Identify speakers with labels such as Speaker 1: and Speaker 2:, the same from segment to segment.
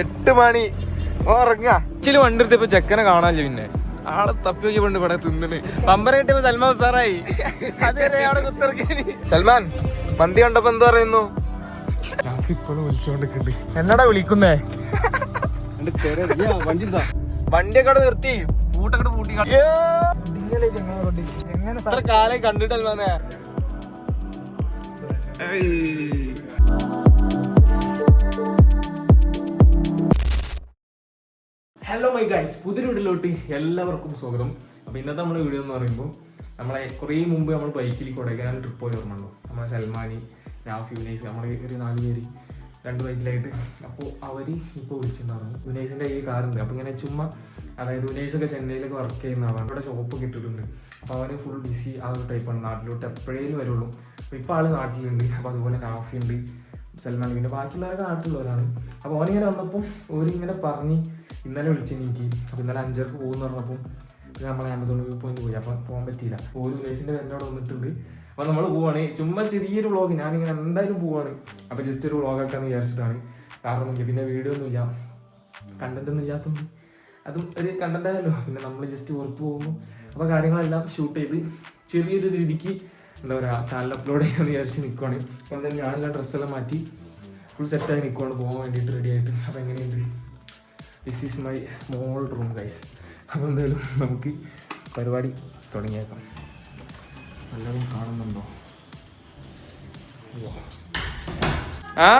Speaker 1: എട്ട് മണി. ഉറങ്ങാ. ചില വണ്ടി എടുത്തപ്പോ ചെക്കനെ കാണാല്ലോ പിന്നെ. ആളെ തപ്പി നോക്കി പണ്ട് ഇവിടെ തിന്നണ് പമ്പര കിട്ടിയപ്പോ സൽമാൻ സാറായി അതുവരെ അവിടെ കുത്തിറക്കി സൽമാൻ മന്തി കണ്ടപ്പോ എന്താ പറയുന്നു? എന്നടാ വിളിക്കുന്നേ?
Speaker 2: വണ്ടി
Speaker 1: വണ്ടിയൊക്കെ അവിടെ നിർത്തി. പൂട്ടൊക്കെ പൂട്ടി എത്ര കാലം കണ്ടിട്ടല്ലേ ഹലോ മൈ ഗൈസ് പുതിയ വീട്ടിലോട്ട് എല്ലാവർക്കും സ്വാഗതം. അപ്പോൾ ഇന്നത്തെ നമ്മുടെ വീഡിയോ എന്ന് പറയുമ്പോൾ നമ്മളെ കുറേ മുമ്പ് നമ്മൾ ബൈക്കിൽ കൊടൈക്കനാൽ ട്രിപ്പ് പോയി ഓർമ്മയുണ്ടോ? നമ്മളെ സൽമാനി രാഫി ഉനൈസ് നമ്മുടെ ഒരു നാല് പേര് രണ്ട് ബൈക്കിലായിട്ട് അപ്പോൾ അവർ ഇപ്പോൾ വിളിച്ചിട്ടുണ്ടായിരുന്നു. ഉനൈസിന്റെ കയ്യിൽ കാറുണ്ട്. അപ്പോൾ ഇങ്ങനെ ചുമ്മാ അതായത് ഒക്കെ ചെന്നൈയിലൊക്കെ വർക്ക് ചെയ്യുന്ന ആളാണ്. അവിടെ ഷോപ്പ് ഇട്ടിട്ടുണ്ട്. അപ്പോൾ അവന് ഫുൾ ബിസി ആ ഒരു ടൈപ്പാണ് നാട്ടിലോട്ട് എപ്പോഴേലും വരുള്ളൂ. അപ്പോൾ ഇപ്പോൾ ആൾ നാട്ടിലുണ്ട്. അപ്പോൾ അതുപോലെ രാഫി ഉണ്ട് സൽമാൻ പിന്നെ ബാക്കിയുള്ളവരൊക്കെ നാട്ടിലുള്ളവരാണ് അപ്പോൾ ഓനിങ്ങനെ വന്നപ്പം ഓരിങ്ങനെ പറഞ്ഞ് ഇന്നലെ വിളിച്ചു എനിക്ക്. അപ്പോൾ ഇന്നലെ അഞ്ചരക്ക് പോകുമെന്ന് പറഞ്ഞപ്പം നമ്മൾ ആമസോൺ വ്യൂ പോയിന്റ് പോയി. അപ്പം പോകാൻ പറ്റിയില്ല. അപ്പോൾ ഒരു പേരുടെ അവിടെ വന്നിട്ടുണ്ട്. അപ്പോൾ നമ്മൾ പോവാണ്. ചുമ്മാ ചെറിയൊരു വ്ളോഗ് ഞാനിങ്ങനെ എന്തായാലും പോവാണ്. അപ്പോൾ ജസ്റ്റ് ഒരു വ്ളോഗ് ആക്കാന്ന് വിചാരിച്ചിട്ടാണ്. കാരണം എനിക്ക് പിന്നെ വീഡിയോ ഒന്നുമില്ല. കണ്ടന്റ് ഒന്നും ഇല്ലാത്തതുകൊണ്ട്. അതും ഒരു കണ്ടന്റ് ആയല്ലോ. പിന്നെ നമ്മൾ ജസ്റ്റ് പുറത്ത് പോകുമ്പോൾ അപ്പോൾ കാര്യങ്ങളെല്ലാം ഷൂട്ട് ചെയ്ത് ചെറിയൊരു രീതിക്ക് എന്താ പറയുക ചാനൽ അപ്ലോഡ് ചെയ്യാമെന്ന് വിചാരിച്ച് നിൽക്കുവാണ് അപ്പോൾ എന്തായാലും ഞാനെല്ലാം ഡ്രസ്സെല്ലാം മാറ്റി ഫുൾ സെറ്റായി നിൽക്കുവാണ് പോകാൻ വേണ്ടിയിട്ട് റെഡി ആയിട്ട്. അപ്പോൾ എങ്ങനെയുണ്ട്? This is my small room guys അപ്പോൾ എന്തായാലും നമുക്ക് പരിപാടി തുടങ്ങിയേക്കാം. എല്ലാവരും കാണുന്നുണ്ടോ. ആ?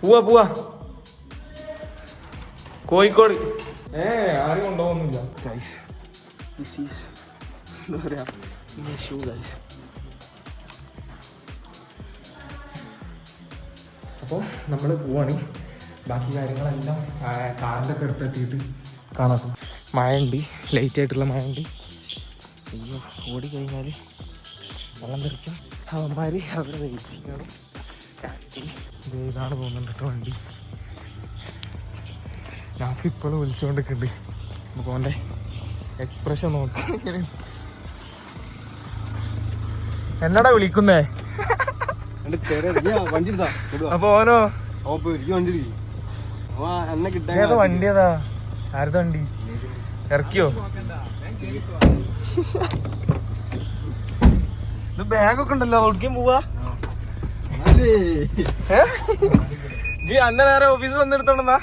Speaker 1: പോവാ പോവാ. കോഴിക്കോട്. ഏ ആരും കൊണ്ടുപോകുന്നില്ല. ഗൈസ് ദിസ് ഈസ് എന്താ പറയാ his shoulders. അപ്പോൾ നമ്മൾ പോവാണ്. ബാക്കി കാര്യങ്ങളെല്ലാം കാറിന്റെ ഒക്കെ അടുത്തെത്തിയിട്ട് കാണാം. മഴയുണ്ട്. ലൈറ്റ് ആയിട്ടുള്ള മഴയുണ്ട്. അയ്യോ ഓടി കഴിഞ്ഞാൽ വെള്ളം തെറിക്കും. അവന്മാർ അവരെ വെയിറ്റിങ്ങാണ്. ഇതാണ് പോകുന്നുണ്ട് വണ്ടി. ഞാൻ ഇപ്പോഴും വിളിച്ചുകൊണ്ടിരിക്കുന്നുണ്ട് നമുക്ക് അവന്റെ എക്സ്പ്രഷൻ നോക്കി. എന്നടാ വിളിക്കുന്നേ? അപ്പൊ ഓനോ? ഏത് വണ്ടി ഏതാ ആരുടെ വണ്ടി? ഇറക്കിയോ? ഇത് ബാഗൊക്കെ ഉണ്ടല്ലോ ഒടുക്കും പോവാ? ജി അന്ന നേരെ ഓഫീസിൽ വന്നെടുത്തോണ്ടെന്നാ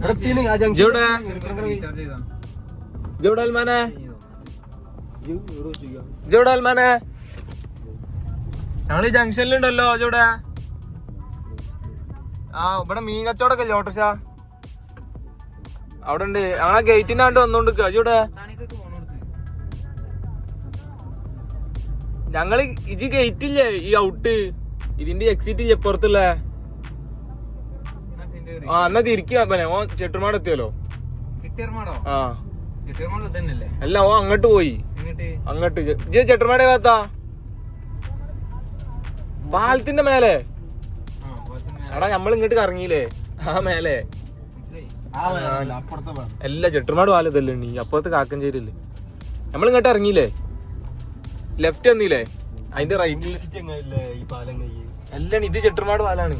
Speaker 2: ഇവിടെ
Speaker 1: ഞങ്ങൾ ജംഗ്ഷനിലുണ്ടല്ലോ ജോടെ ആ ഇവിടെ മീൻ കച്ചവടമൊക്കെ അല്ലേ ഓട്ടോഷ അവിടെ ഉണ്ട്. ആ ഗേറ്റിനാണ്ട് വന്നോണ്ട് ജോടെ ഞങ്ങൾ ഇജി ഗേറ്റ് ഇല്ലേ ഈ ഔട്ട് ഇതിന്റെ എക്സിറ്റ് ഇല്ലേ പുറത്തുള്ള? ആ എന്നാ തിരിക്കുക പിന്നെ ഓ ചെട്ടുമാട് എത്തിയല്ലോ? ആ? അല്ല ഓ അങ്ങോട്ട് പോയി? അങ്ങോട്ട് ജെ ചെട്ടുമാടെ ഭാഗത്താ പാലത്തിന്റെ മേലെ. എടാ നമ്മൾ ഇങ്ങോട്ട് കറങ്ങിയില്ലേ? ആ മേലെ. അല്ല ചെട്ടുമാട് പാലത്തല്ലേ നീ അപ്പുറത്ത് കാക്കഞ്ചേരില്ലേ നമ്മൾ ഇങ്ങോട്ട് ഇറങ്ങിയില്ലേ? ലെഫ്റ്റ് വന്നില്ലേ? അതിന്റെ റൈറ്റിൽ അല്ല? ഇത് ചെട്ടുമാട് പാലാണ്.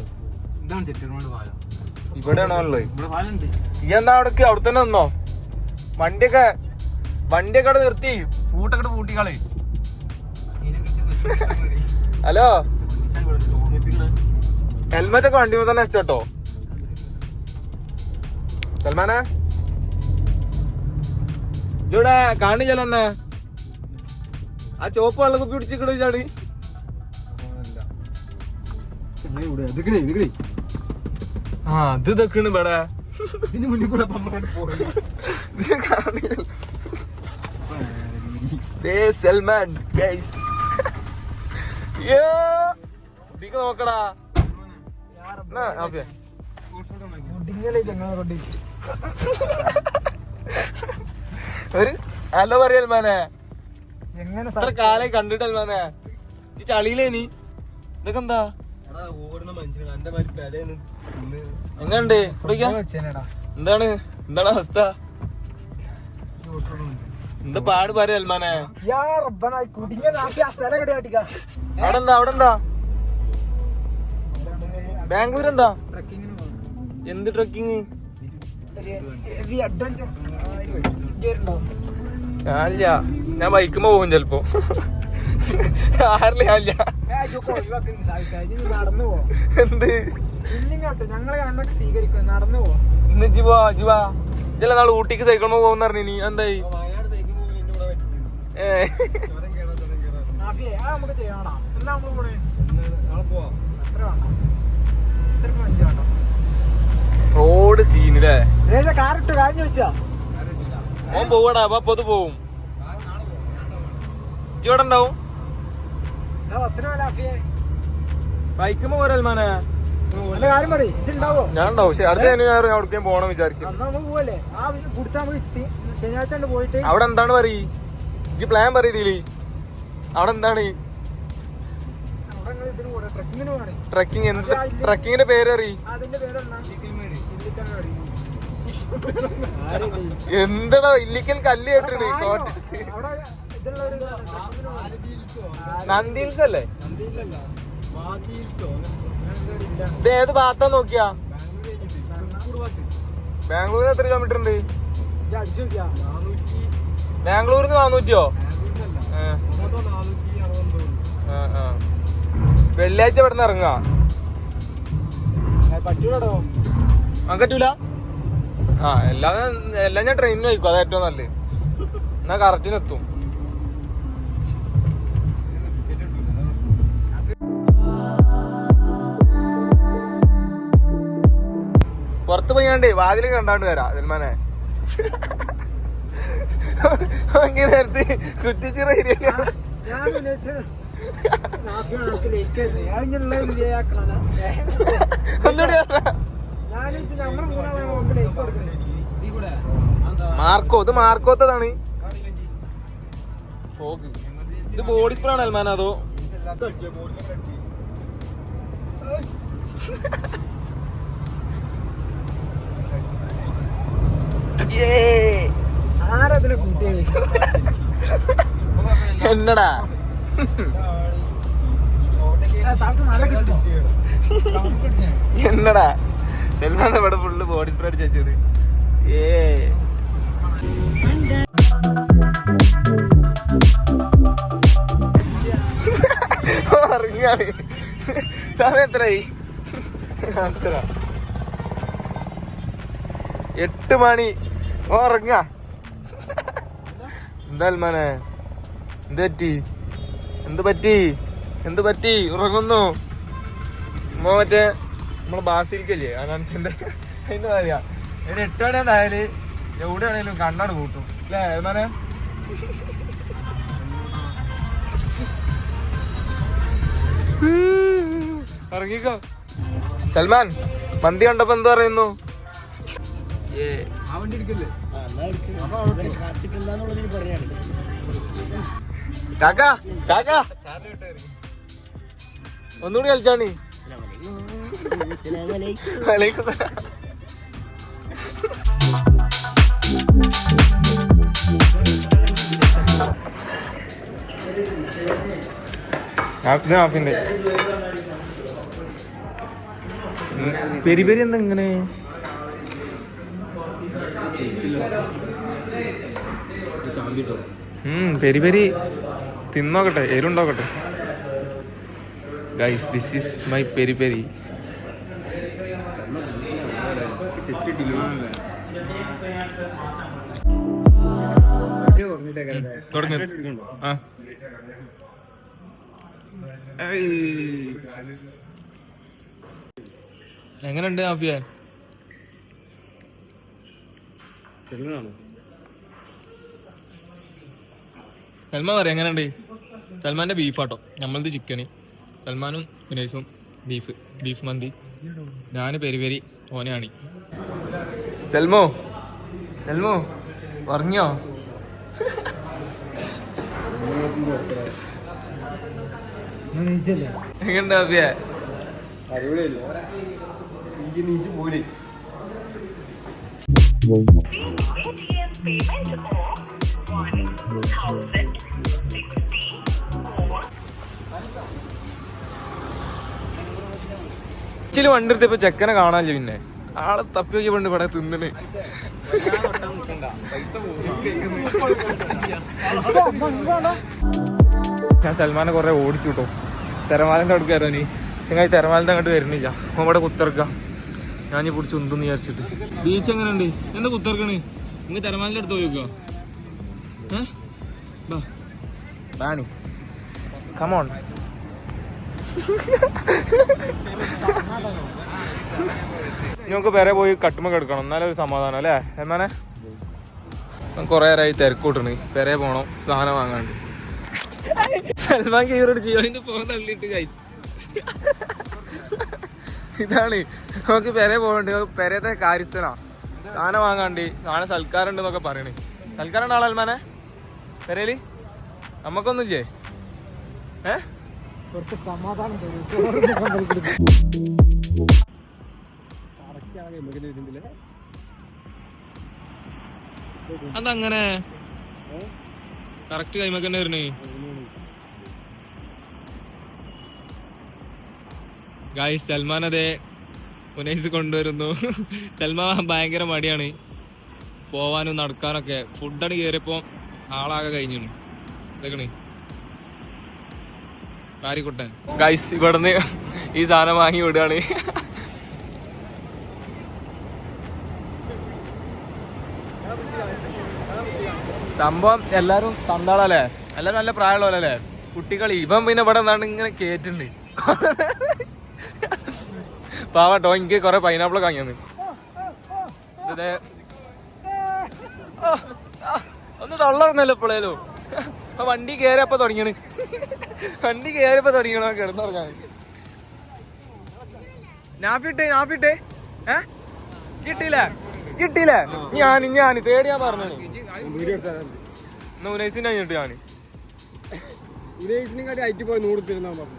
Speaker 2: ഇതാണ് ചെട്ടുമാട് പാലം.
Speaker 1: ഇവിടെയാണോ ഉള്ളത്. ഈ അവിടെ അവിടെ തന്നെ നിന്നോ? വണ്ടിയൊക്കെ വണ്ടിയൊക്കെ അവിടെ നിർത്തി. പൂട്ടൊക്കെ പൂട്ടിക്കളെ. ഹലോ. ഹെൽമെറ്റ് ഒക്കെ വണ്ടി തന്നെ വെച്ചോട്ടോ സൽമാനെ? ഇവിടെ കാണിച്ചല്ലോ എന്നെ. ആ ചോപ്പ് വെള്ളക്കുപ്പി പിടിച്ചിക്കണ ചാടി
Speaker 2: ഇവിടെ.
Speaker 1: ആ ഇത് ഇതൊക്കെയാണ് ഇവിടെ.
Speaker 2: ഇതിന് മുന്നിൽ കൂടെ അപ്പൊ അങ്ങോട്ട് പോയി.
Speaker 1: ഇത് കാണില്ല. ദേ സൽമാൻ ഗൈസ് യോ ഇതിക്ക് നോക്കടാ. എന്നാ, ആപ്പിയെ. ഒരു ഹലോ പറയൽ മാനെ എങ്ങനെ കാലായി കണ്ടിട്ടൽ മാനെ ഈ ചളിയിലേ നീ. ഇതൊക്കെ എന്താ? എങ്ങനുണ്ട്? എന്താണ്? എന്താണ് അവസ്ഥ? എന്താ പാട് പാര് സൽമാനെ.
Speaker 3: യാ റബ്ബന കുടുങ്ങിയ ആ സ്ഥലം കടി കാട്ടിക്ക?
Speaker 1: അവിടെ എന്താ അവിടെ എന്താ ബാംഗ്ലൂർ എന്താ എന്ത് ട്രക്കിങ്? ഞാനില്ല. ഞാൻ ബൈക്കുമ്പോ പോകും ചെലപ്പോ. ആരില്ല ഞാനില്ല എന്ത്? ഇന്ന് ജിവാ ജിവാ ഇല്ല നാളെ ഊട്ടിക്ക് സൈക്കിൾ പോകുന്ന പറഞ്ഞു നീ എന്തായി? റോഡ് സീനില്ലേ
Speaker 3: കാറിട്ട് കാഞ്ഞു വെച്ചാ
Speaker 1: ഓൻ പോവടാ അപ്പൊ അത് പോവും. ഇവിടെ ഉണ്ടാവും
Speaker 3: എന്നാ ബസ്സിന് പോലെ മാഫിയെ
Speaker 1: ബൈക്കുമ്പോ ഞാൻ ഉണ്ടാവും അടുത്ത ഞാൻ എവിടേക്കും പോകണം വിചാരിക്കും. അവിടെ എന്താണ് പറയ്? ഇജ്ജ് പ്ലാൻ പറയതിൽ അവിടെ എന്താണ്? ട്രക്കിംഗ് എന്ത് ട്രക്കിങ്ങിന്റെ പേര് അറിയ
Speaker 3: അതിന്റെ പേരെന്നാ
Speaker 1: എന്തടാ ഇല്ലിക്കൽ കല്ല്
Speaker 3: കേട്ടിട്ടുണ്ട്.
Speaker 1: കോട്ടയത്ത്
Speaker 3: അവിടെ ഇതുള്ള ഒരു ഇതാണ്, ട്രക്കിങ്ങിന് പോകണം.
Speaker 2: ആലതിയിൽസോ
Speaker 1: നന്ദി ഹിൽസ് അല്ലേ. ഇത് ഏത് ഭാഗത്താ നോക്കിയാ? ബാംഗ്ലൂരിന് എത്ര കിലോമീറ്റർ ഉണ്ട്? ബാംഗ്ലൂരിന്ന് നാനൂറ്റിയോ. വെള്ളിയാഴ്ച ഇവിടെ നിന്ന് ഇറങ്ങാ പറ്റൂല? ആ എല്ലാം എല്ലാം ഞാൻ ട്രെയിനിന് വയ്ക്കും അത് ഏറ്റവും നല്ലത്. എന്നാ കറക്റ്റിന് പുറത്ത് പോയാണ്ടേ വാതിൽ കണ്ടാണ്ട് വരാ സൽമാനെ അങ്ങനെ നേരത്തെ കുറ്റിച്ചിറ. മാർക്കോ ഇത് മാർക്കോത്തതാണ്. ഇത് ബോഡി സ്പ്രേ ആണ് അൽമാന അതോ? എന്നടാ? എന്നടാ? സൽമാൻ ഇവിടെ ഫുള്ള് ബോഡി സ്പ്രേ അടിച്ച് വെച്ചത്. ഏ. ഇറങ്ങിയാണ് സമയം എത്രയായി? കാണിച്ചതാ. എട്ട് മണി. ഓ ഇറങ്ങ എന്താ അൽമാനെ? എന്ത് പറ്റി? എന്ത് പറ്റി? എന്ത് പറ്റി? ഉറങ്ങുന്നു. ഉമ്മ മറ്റേ നമ്മളെ ബാസിലിക്കല്ലേ അനാൻസിന്റെ അതിന്റെ പറയാ ഒരു എട്ട് മണി എന്തായാൽ എവിടെയാണേലും കണ്ണാട് കൂട്ടും അല്ലേ അൽമാനെ? ഇറങ്ങിക്കോ സൽമാൻ മന്തി കണ്ടപ്പോ എന്താ പറയുന്നു? ഏ
Speaker 2: വണ്ടി എടുക്കല്ലേ
Speaker 1: കാക്ക കാക്ക. ഒന്നുകൂടി കളിച്ചാണി. പെരി പെരി എന്താ ഇങ്ങനെ? Peri peri. തിന്നോക്കട്ടെ എരുണ്ടോക്കട്ടെ guys this is my peri peri. തുടങ്ങി. ആ. എങ്ങനെയുണ്ട് ഹാഫിയ സൽമാൻ പറയാം എങ്ങനെയുണ്ട്? സൽമാന്റെ ബീഫാട്ടോ. നമ്മളത് ചിക്കന് സൽമാനും വിനേശും ബീഫ് ബീഫ് മന്തി. ഞാൻ പെരി പെരി ഓനാണി സൽമോ സൽമോ പറഞ്ഞോ? എങ്ങനെയുണ്ട് ഹാഫിയ
Speaker 2: അടിപൊളിയല്ലേ? എനിക്ക് നീച്ച് പോരെ.
Speaker 1: ഇച്ചിരി വണ്ടി എടുത്തപ്പോ ചെക്കനെ കാണാനില്ല പിന്നെ? ആളെ തപ്പി നോക്കിയ പണ്ട് ഇവിടെ തിന്നണ് ഞാൻ സൽമാനെ കുറെ ഓടിച്ചു കേട്ടോ. തെരമാലിന്റെ അടുക്കായിരുന്നു നീ നിങ്ങൾ തെരമാലിന്റെ അങ്ങോട്ട് വരുന്നില്ല. അവിടെ കുത്തിറക്ക ഞാൻ ഈ പിടിച്ച് ഉണ്ടെന്ന് വിചാരിച്ചിട്ട്. ബീച്ച് എങ്ങനെയുണ്ട്? എന്താ കുത്തിറക്കണ്? നിങ്ങൾ തെരമാലിന്റെ അടുത്ത് പോയിക്കോ ബാണി കമോൺ നമുക്ക് പേരെ പോയി കട്ടുമ്പോ എടുക്കണം. എന്നാലേ ഒരു സമാധാനം അല്ലേ? എന്നാനെ കുറെ നേരമായി തിരക്കൂട്ടണ് പെരേ പോണം. സാധനം വാങ്ങാണ്ട്. സൽമാൻ കീറോട് ജിയോന്റെ ഫോൺ തള്ളിയിട്ട് കഴിച്ചു ഇതാണ്. നമുക്ക് പെരെ പോകണ്ട് പെരത്തെ കാര്യസ്ഥനാ. സാധനം വാങ്ങാണ്ട് സാധനം സൽക്കാരം ഉണ്ടെന്നൊക്കെ പറയണേ. സൽക്കാരം ഉണ്ടോ അൽമാനെ? പെരേൽ? നമുക്കൊന്നുമില്ലേ ഏ?
Speaker 3: കുറച്ച് സമാധാനം
Speaker 1: അതങ്ങനെ? കറക്റ്റ് കൈമക്കന്നെ വരണേ. ഗായ്സ് സൽമാൻ അതെ ഉനൈസ് കൊണ്ടുവരുന്നു. സൽമാൻ ഭയങ്കര മടിയാണ്. പോവാനും നടക്കാനൊക്കെ. ഫുഡാണ് കയറിയപ്പോ ആളാകെ കഴിഞ്ഞു. ഇതൊക്കെ കാരിക്കുട്ടൻ ഗൈസ് ഇവിടുന്ന് ഈ സാധനം വാങ്ങി വിടുകയാണ്. സംഭവം എല്ലാരും തന്താളല്ലേ എല്ലാരും നല്ല പ്രായമുള്ളവരല്ലേ? കുട്ടികൾ ഇവൻ പിന്നെ ഇവിടെ നിന്നാണ് ഇങ്ങനെ കേറ്റുണ്ട്. പാവട്ടോ എനിക്ക് കുറെ പൈനാപ്പിൾ ആ, ഒന്ന് തള്ളറന്നല്ലോ ഇപ്പോഴേലോ അപ്പൊ വണ്ടി കയറിയപ്പോ തുടങ്ങിയാണ് വണ്ടി കയറിയപ്പോ തുടങ്ങിയാണ് കിടന്നുറങ്ങാൻ. നാപ്പിട്ടേ നാപ്പിട്ടേ. ഏ? കിട്ടിയില്ലേ? ചിട്ടിയില്ലേ ഞാൻ ഞാൻ തേടി ഞാൻ പറഞ്ഞു ഉനൈസിന്റെ കഴിഞ്ഞിട്ട് ഞാൻ
Speaker 2: ഉനേസിനും കാട്ടി ഐറ്റി പോയി നൂറ് തിരുന്നാ
Speaker 1: പറഞ്ഞു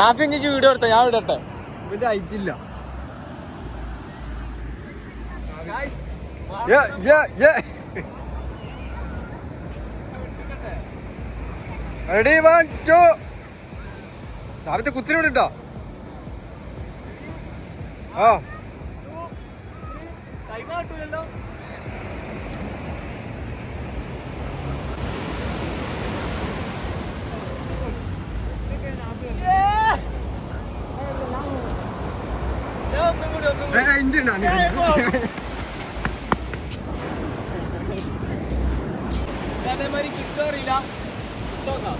Speaker 1: ഞാൻ പിന്നെ വീഡിയോ എടുത്ത ഞാൻ വിടട്ടെ.
Speaker 2: ഇവന്റെ ഐറ്റി ഇല്ല. റെഡി വൺ ടു സാബത്തെ കുത്തിനോട് ഇട്ടോ? ആ.
Speaker 1: അതേമാതിരി കിക്ക് അറിയില്ല നോക്കാം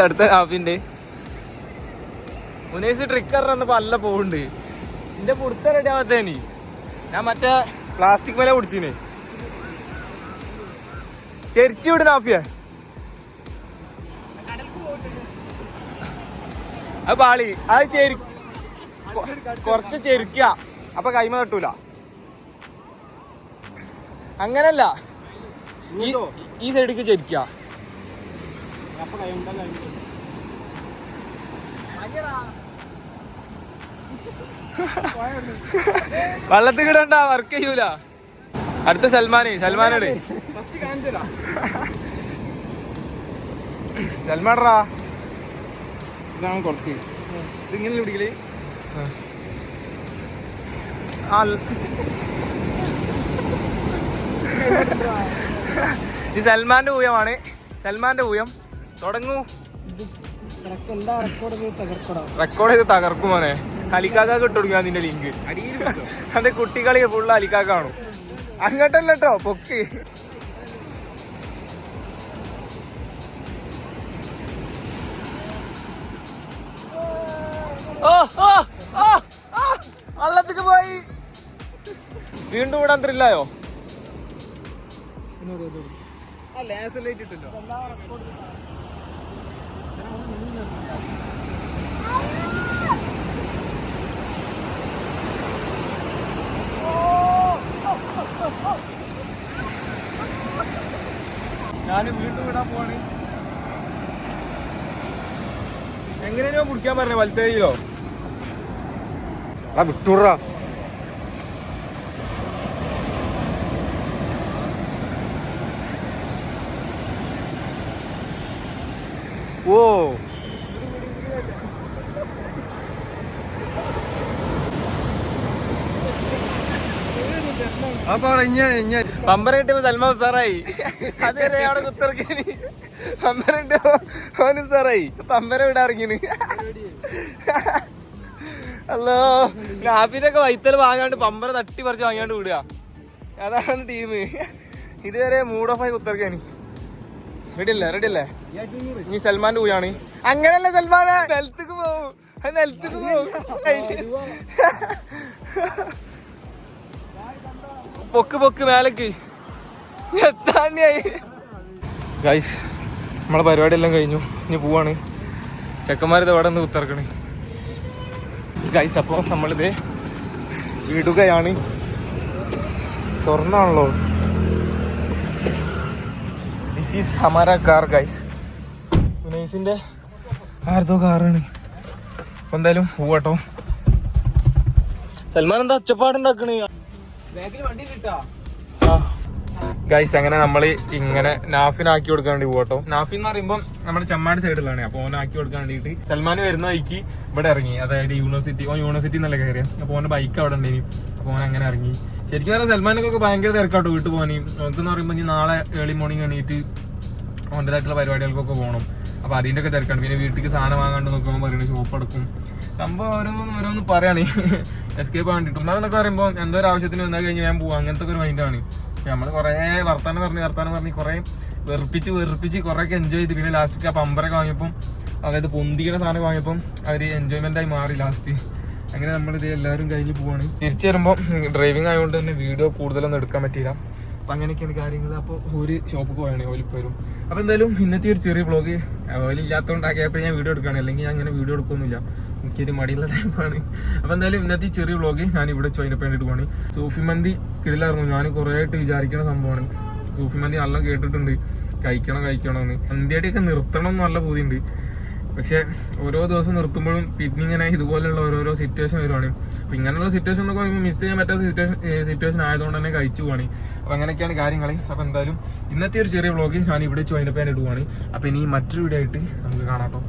Speaker 1: അടുത്ത ഹാഫിന്റെ മുനേസ് ട്രിക്കർ എന്നപ്പോ നല്ല പോകുന്നുണ്ട് എന്റെ പുറത്ത് റെഡി ആവാത്തേനി ഞാൻ മറ്റേ പ്ലാസ്റ്റിക് മേലെ പിടിച്ചിന്. ചെരിച്ചു വിടുന്ന ആഫിയ അത് പാളി. അത് ചെരി കൊറച്ച് ചെരുക്ക. അപ്പൊ കൈമ തട്ടൂല. അങ്ങനല്ല. ഈ സൈഡിക്ക് ചെരിക്ക.
Speaker 2: അപ്പൊ കൈ
Speaker 1: വെള്ളത്തിൽ കിടണ്ട വർക്ക് ചെയ്യൂല. അടുത്ത സൽമാന് സൽമാനോട് സൽമാൻറാ
Speaker 2: ഇതാണ് കുറച്ച്. ഇതിങ്ങനെ
Speaker 1: പിടിക്കൽ. ഇത് സൽമാന്റെ ഊയമാണ് സൽമാന്റെ ഊയം തുടങ്ങൂ.
Speaker 3: റെക്കോർഡ്
Speaker 1: ചെയ്ത് തകർക്കും മോനെ. അലിക്കാക്ക ഇട്ടൊടുക്കുക അതിന്റെ ലിങ്ക് അതെ കുട്ടികളി ഫുള്ള് അലിക്കാക്കാണോ അങ്ങോട്ടല്ല കേട്ടോ പൊക്കി. അള്ളത്തേക്ക് പോയി. വീണ്ടും ഇവിടെ അന്തരില്ലായോ? ലൈറ്റ് ഇട്ടല്ലോ ഞാൻ വീണ്ടും വിടാൻ പോവാണ്. എങ്ങനെയാ കുടിക്കാൻ പറഞ്ഞ വലത്തേയിലോ ആ വിട്ടൂറാ ഓ. പമ്പര കിട്ടിയപ്പോ സൽമാൻ സാറായി അതുവരെ അവിടെ കുത്തിറക്കി പമ്പര കിട്ടിയപ്പോ ഓൻ ഉസാറായി. പമ്പര വിടാ ഇറങ്ങിന് അല്ലോ ലാഫിനൊക്കെ വൈത്തൽ വാങ്ങാണ്ട് പമ്പര തട്ടി പറിച്ച് വാങ്ങാണ്ട് വിടുക. അതാണ് ടീം ഇതുവരെ മൂഡ് ഓഫ് ആയി കുത്തിറക്കാന് റെഡി അല്ലേ? റെഡി അല്ലേ? ഇനി സൽമാന്റെ പോയാണ് അങ്ങനല്ലേ സൽമാൻ നിലത്തേക്ക് പോവും. നിലത്തേക്ക് പോവും. പൊക്ക് പൊക്ക് മേലക്ക്. ഗൈസ് നമ്മളെ പരിപാടി എല്ലാം കഴിഞ്ഞു. ഇനി പോവാണ്. ചെക്കന്മാരിത് അവിടെ നിന്ന് കുത്തിറക്കണ്. ഗൈസ് അപ്പോൾ നമ്മളിത് ഇടുകയാണ്. തുറന്നാണല്ലോ. ദിസ് ഈസ് ഹമാര കാർ ഗൈസ് ഉനൈസിന്റെ ആരതോ കാറാണ് എന്തായാലും പോവാട്ടോ. സൽമാൻ എന്താ ഒച്ചപ്പാടുണ്ടാക്കണേ ഗൈസ് അങ്ങനെ നമ്മൾ ഇങ്ങനെ നാഫിനാക്കി കൊടുക്കാൻ വേണ്ടി പോട്ടോ നാഫി എന്ന് പറയുമ്പോൾ നമ്മുടെ ചമ്മാട് സൈഡിലാണ്. അപ്പൊ ഓനെ ആക്കി കൊടുക്കാൻ വേണ്ടിയിട്ട് സൽമാൻ വരുന്ന വഴിക്ക് ഇവിടെ ഇറങ്ങി. അതായത് യൂണിവേഴ്സിറ്റി. ഓൻ യൂണിവേഴ്സിറ്റി എന്നല്ല കയറിയ? അപ്പൊ ഓന്റെ ബൈക്ക് അവിടെ ഉണ്ടായി അപ്പൊ ഓൻ അങ്ങനെ ഇറങ്ങി. ശരിക്കും പറഞ്ഞാൽ സൽമാനൊക്കെ ഭയങ്കര തിരക്കാട്ടോ വീട്ടിൽ പോകാനും എന്ന് പറയുമ്പോൾ ഇനി നാളെ ഏർലി മോർണിംഗ് എണീറ്റ് ഓന്റെതായിട്ടുള്ള പരിപാടികൾക്കൊക്കെ പോകണം അപ്പൊ അതിന്റെ ഒക്കെ തിരക്കാണ്. പിന്നെ വീട്ടിലേക്ക് സാധനം വാങ്ങാണ്ട് നോക്കുമ്പോൾ പറയുന്നത് ഷോപ്പ് അടക്കും സംഭവം ഓരോന്ന് ഓരോന്ന് പറയാണ്. എസ്കേപ്പ് വേണ്ടിട്ട് ഒന്നാമെന്നൊക്കെ പറയുമ്പോൾ എന്തോ ഒരു ആവശ്യത്തിന് വന്നാൽ കഴിഞ്ഞ് ഞാൻ പോവാം. അങ്ങനത്തെ ഒരു മൈൻഡാണ് നമ്മൾ കുറേ വർത്താനം പറഞ്ഞ് വർത്താനം പറഞ്ഞ് കുറേ വെറുപ്പിച്ച് വെറുപ്പിച്ച് കുറേ ഒക്കെ എൻജോയ് ചെയ്ത്. പിന്നെ ലാസ്റ്റ് ആ പമ്പറൊക്കെ വാങ്ങിയപ്പം അതായത് പൊന്തിയുടെ സാധനം വാങ്ങിയപ്പം അവർ എൻജോയ്മെന്റ് ആയി മാറി ലാസ്റ്റ് അങ്ങനെ നമ്മളിത് എല്ലാവരും കഴിഞ്ഞ് പോവാണ്. തിരിച്ചു വരുമ്പോൾ ഡ്രൈവിംഗ് ആയതുകൊണ്ട് തന്നെ വീഡിയോ കൂടുതലൊന്നും എടുക്കാൻ പറ്റിയില്ല. അപ്പൊ അങ്ങനെയൊക്കെയാണ് കാര്യങ്ങൾ അപ്പോൾ ഒരു ഷോപ്പ് പോയാണ് ഓയിൽ വരും അപ്പൊ എന്തായാലും ഇന്നത്തെ ഒരു ചെറിയ ബ്ലോഗ് ഓയിൽ ഇല്ലാത്തതുകൊണ്ട് ഇല്ലാത്തതുകൊണ്ടാക്കിയപ്പോൾ ഞാൻ വീഡിയോ എടുക്കുകയാണ് അല്ലെങ്കിൽ ഞാൻ അങ്ങനെ വീഡിയോ എടുക്കൊന്നുമില്ല. എനിക്കൊരു മടിയുള്ള ടൈമാണ് അപ്പൊ എന്തായാലും ഇന്നത്തെ ചെറിയ ബ്ലോഗ് ഞാൻ ഇവിടെ ചോദിനപ്പ് വേണ്ടിയിട്ട് പോവാണ്. സൂഫി മന്തി കിടിലായിരുന്നു. ഞാൻ കുറേയായിട്ട് വിചാരിക്കുന്ന സംഭവമാണ്. സൂഫി മന്തി നല്ല കേട്ടിട്ടുണ്ട്. കഴിക്കണം കഴിക്കണം എന്ന് മന്തിയടിയൊക്കെ നിർത്തണം എന്ന് നല്ല പൂതിയുണ്ട്. പക്ഷെ ഓരോ ദിവസം നിർത്തുമ്പോഴും പിന്നെ ഇങ്ങനെ ഇതുപോലെയുള്ള ഓരോരോ സിറ്റുവേഷൻ വരുവാണ്. അപ്പൊ ഇങ്ങനെയുള്ള സിറ്റുവേഷൻ എന്നൊക്കെ പറയുമ്പോൾ മിസ് ചെയ്യാൻ പറ്റാത്ത സിറ്റുവേഷൻ സിറ്റുവേഷൻ ആയതുകൊണ്ട് തന്നെ കഴിച്ചു പോവാണ്. അപ്പൊ അങ്ങനെയൊക്കെയാണ് കാര്യങ്ങൾ അപ്പൊ എന്തായാലും ഇന്നത്തെ ഒരു ചെറിയ വ്ളോഗ് ഞാൻ ഇവിടെ ചോദിനപ്പേൻ ഇടുവാണ്. അപ്പൊ ഇനി മറ്റൊരു വീഡിയോ ആയിട്ട് നമുക്ക് കാണാം.